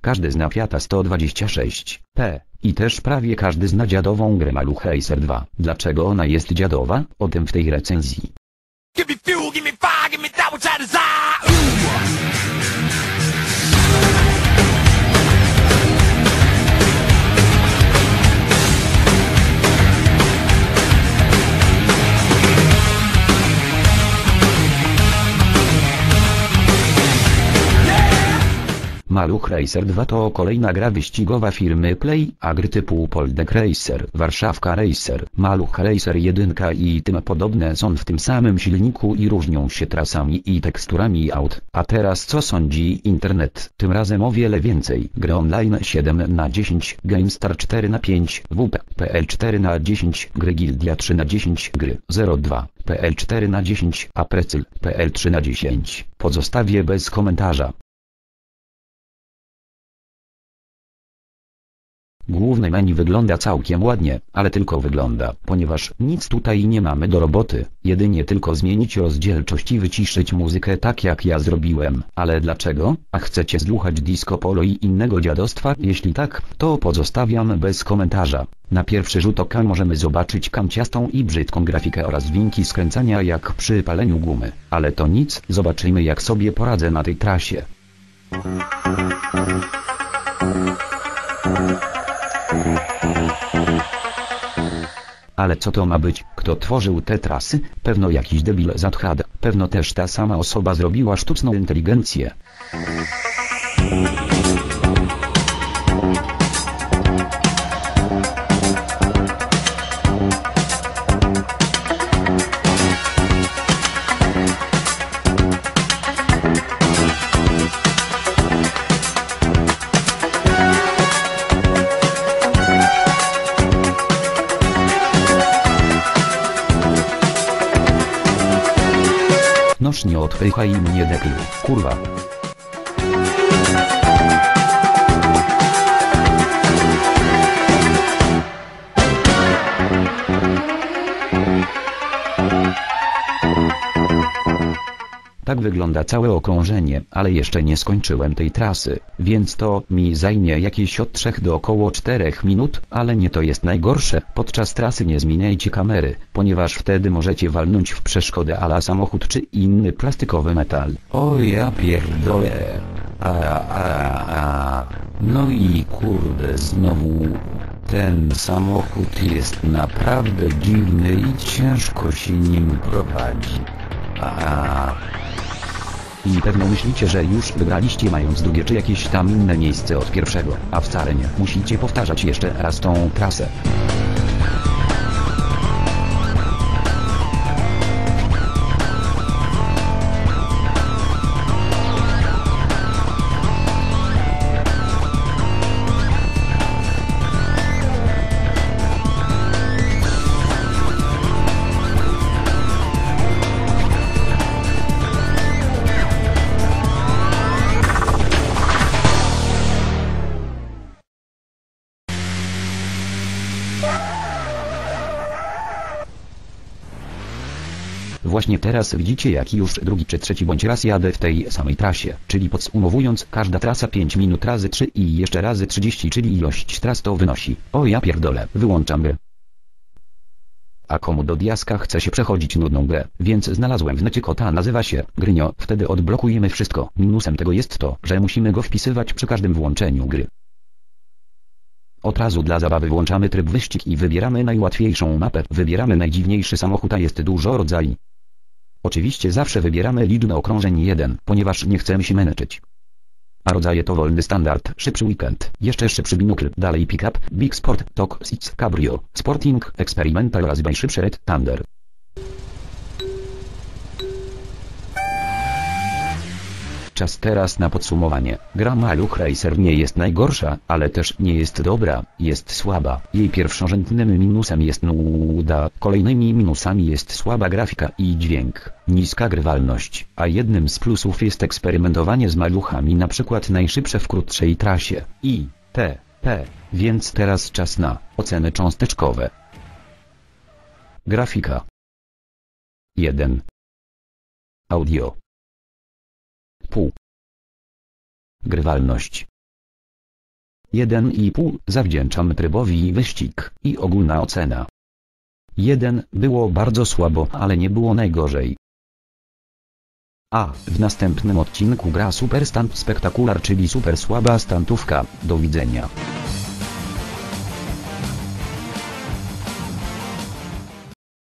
Każdy zna Fiata 126 P. I też prawie każdy zna dziadową grę Maluch Racer 2. Dlaczego ona jest dziadowa? O tym w tej recenzji. Maluch Racer 2 to kolejna gra wyścigowa firmy Play, a gry typu Poldek Racer, Warszawka Racer, Maluch Racer 1 i tym podobne są w tym samym silniku i różnią się trasami i teksturami aut. A teraz co sądzi internet? Tym razem o wiele więcej. Gry online 7 na 10, GameStar 4 na 5, WP, PL 4 na 10, gry Gildia 3 na 10, gry 02, PL 4 na 10, a Precyl, PL 3 na 10. Pozostawię bez komentarza. Główne menu wygląda całkiem ładnie, ale tylko wygląda, ponieważ nic tutaj nie mamy do roboty, jedynie tylko zmienić rozdzielczość i wyciszyć muzykę tak jak ja zrobiłem. Ale dlaczego? A chcecie zluchać disco polo i innego dziadostwa? Jeśli tak, to pozostawiam bez komentarza. Na pierwszy rzut oka możemy zobaczyć kanciastą i brzydką grafikę oraz dźwięki skręcania jak przy paleniu gumy. Ale to nic, zobaczymy jak sobie poradzę na tej trasie. Ale co to ma być? Kto tworzył te trasy? Pewno jakiś debil z AdHad. Pewno też ta sama osoba zrobiła sztuczną inteligencję. Noż nie odpychaj mnie debilu, kurwa. Tak wygląda całe okrążenie, ale jeszcze nie skończyłem tej trasy, więc to mi zajmie jakieś od 3 do około 4 minut, ale nie to jest najgorsze, podczas trasy nie zmieniajcie kamery, ponieważ wtedy możecie walnąć w przeszkodę ala samochód czy inny plastikowy metal. O ja pierdolę. A, a, a. No i kurde znowu. Ten samochód jest naprawdę dziwny i ciężko się nim prowadzi. A. I pewno myślicie, że już wybraliście mając drugie czy jakieś tam inne miejsce od pierwszego, a wcale nie. Musicie powtarzać jeszcze raz tą trasę. Właśnie teraz widzicie jak już drugi czy trzeci bądź raz jadę w tej samej trasie, czyli podsumowując każda trasa 5 minut razy 3 i jeszcze razy 30 czyli ilość tras to wynosi. O ja pierdolę, wyłączam grę. A komu do diaska chce się przechodzić nudną grę, więc znalazłem w necie kota nazywa się Grynio, wtedy odblokujemy wszystko. Minusem tego jest to, że musimy go wpisywać przy każdym włączeniu gry. Od razu dla zabawy włączamy tryb wyścig i wybieramy najłatwiejszą mapę. Wybieramy najdziwniejszy samochód, a jest dużo rodzajów. Oczywiście zawsze wybieramy liczbę okrążeń 1, ponieważ nie chcemy się męczyć. A rodzaje to wolny standard, szybszy weekend, jeszcze szybszy binokl, dalej pick-up, big sport, toxic, cabrio, sporting, experimental oraz najszybszy red thunder. Czas teraz na podsumowanie. Gra Maluch Racer nie jest najgorsza, ale też nie jest dobra, jest słaba. Jej pierwszorzędnym minusem jest nuda, kolejnymi minusami jest słaba grafika i dźwięk, niska grywalność, a jednym z plusów jest eksperymentowanie z maluchami na przykład najszybsze w krótszej trasie. I, T, P, więc teraz czas na oceny cząsteczkowe. Grafika 1 Audio Pół. Grywalność 1,5 zawdzięczam trybowi wyścig i ogólna ocena. 1 było bardzo słabo, ale nie było najgorzej. A w następnym odcinku gra Super Stunt Spektakular, czyli super słaba stantówka. Do widzenia.